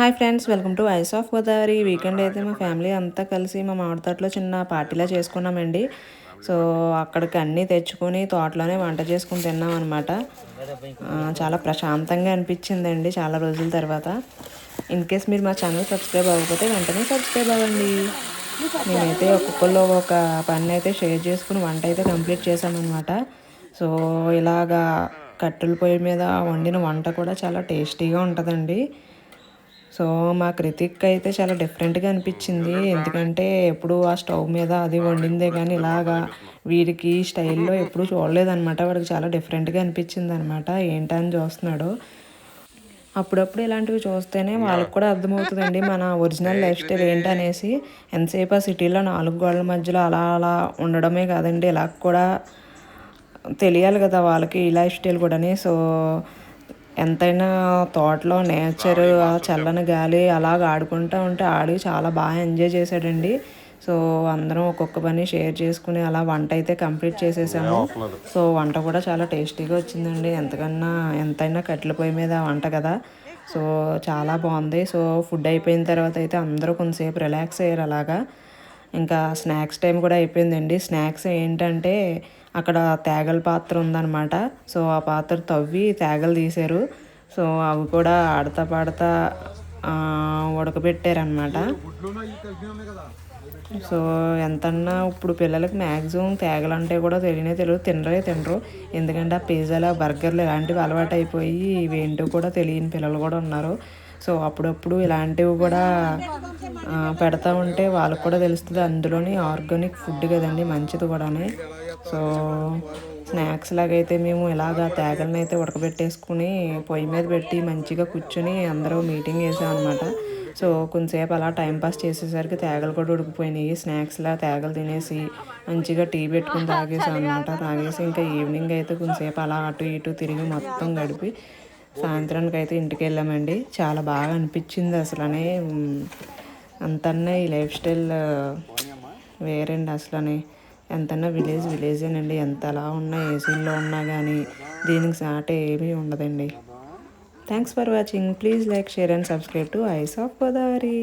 Hi friends welcome to eyes of Godavari. Weekend అయితే మా family అంతా కలిసి మా మామిడి తోటలో చిన్న పార్టీలా చేసుకున్నామండి. సో అక్కడికి అన్నీ తెచ్చుకొని తోటలోనే వంట చేసుకుని తిన్నాం అనమాట చాలా ప్రశాంతంగా అనిపించిందండి చాలా రోజుల తర్వాత. ఇన్ కేస్ మీరు మా ఛానల్ సబ్స్క్రైబ్ అవ్వకపోతే వెంటనే సబ్స్క్రైబ్ అవ్వండి. మేమైతే ఒక్కొక్కరిలో ఒక పని అయితే షేర్ చేసుకుని వంట అయితే కంప్లీట్ చేసామన్నమాట సో ఇలాగా కట్టెల పొయ్యి మీద వండిన వంట కూడా చాలా టేస్టీగా ఉంటుందండి. సో మా కృతిక్ అయితే చాలా డిఫరెంట్గా అనిపించింది. ఎందుకంటే ఎప్పుడు ఆ స్టవ్ మీద అది వండిందే కానీ ఇలాగా వీడికి స్టైల్లో ఎప్పుడు చూడలేదనమాట వాడికి చాలా డిఫరెంట్గా అనిపించింది అనమాట ఏంటని చూస్తున్నాడు. అప్పుడప్పుడు ఇలాంటివి చూస్తేనే వాళ్ళకి కూడా అర్థమవుతుందండి మన ఒరిజినల్ లైఫ్ స్టైల్ ఏంటనేసి ఎంతసేపు ఆ సిటీలో నాలుగు గోడల మధ్యలో అలా అలా ఉండడమే కాదండి. ఇలా కూడా తెలియాలి కదా వాళ్ళకి ఈ లైఫ్ స్టైల్ కూడాని. సో ఎంతైనా తోటలో నేచర్ ఆ చల్లని గాలి అలాగ ఆడుకుంటూ ఉంటే ఆడి చాలా బాగా ఎంజాయ్ చేశాడండి. సో అందరం ఒక్కొక్క పని షేర్ చేసుకుని అలా వంట అయితే కంప్లీట్ చేసేసాము. సో వంట కూడా చాలా టేస్టీగా వచ్చిందండి. ఎంతకన్నా ఎంతైనా కట్టెల పొయ్యి మీద వంట కదా. సో చాలా బాగుంది. సో ఫుడ్ అయిపోయిన తర్వాత అయితే అందరూ కొంతసేపు రిలాక్స్ అయ్యారు అలాగా. ఇంకా స్నాక్స్ టైం కూడా అయిపోయిందండి. స్నాక్స్ ఏంటంటే అక్కడ తేగల పాత్ర ఉందన్నమాట. సో ఆ పాత్ర తవ్వి తేగలు తీశారు. సో అవి కూడా ఆడతా పాడతా ఉడకబెట్టారనమాట సో ఎంతన్నా ఇప్పుడు పిల్లలకి మ్యాక్సిమం తేగలంటే అంటే కూడా తెలియనే తెలియదు తినరే తినరు. ఎందుకంటే ఆ పిజ్జాలు బర్గర్లు ఇలాంటివి అలవాటు అయిపోయి ఇవేంటో కూడా తెలియని పిల్లలు కూడా ఉన్నారు. సో అప్పుడప్పుడు ఇలాంటివి కూడా పెడతా ఉంటే వాళ్ళకు కూడా తెలుస్తుంది అందులోని ఆర్గానిక్ ఫుడ్ కదండి మంచిది కూడానే. సో స్నాక్స్ లాగైతే మేము ఇలాగా తేగలను అయితే ఉడకబెట్టేసుకుని పొయ్యి మీద పెట్టి మంచిగా కూర్చొని అందరూ మీటింగ్ వేసాం సో కొంతసేపు అలా టైంపాస్ చేసేసరికి తేగలు కూడా ఉడికిపోయినాయి. స్నాక్స్లా తేగలు తినేసి మంచిగా టీ పెట్టుకుని తాగేసాం అనమాట తాగేసి ఇంకా ఈవినింగ్ అయితే కొంతసేపు అలా అటు ఇటు తిరిగి మొత్తం గడిపి సాయంత్రానికి అయితే ఇంటికి వెళ్ళామండి. చాలా బాగా అనిపించింది అసలనే. అంతన్నా ఈ లైఫ్ స్టైల్ వేరండి అసలనే. ఎంతన్నా విలేజ్ విలేజేనండి ఎంత అలా ఉన్నా ఏసీల్లో ఉన్నా కానీ దీనికి సాటే ఏమీ ఉండదండి. Thanks for watching please like share and subscribe to eyes of Godavari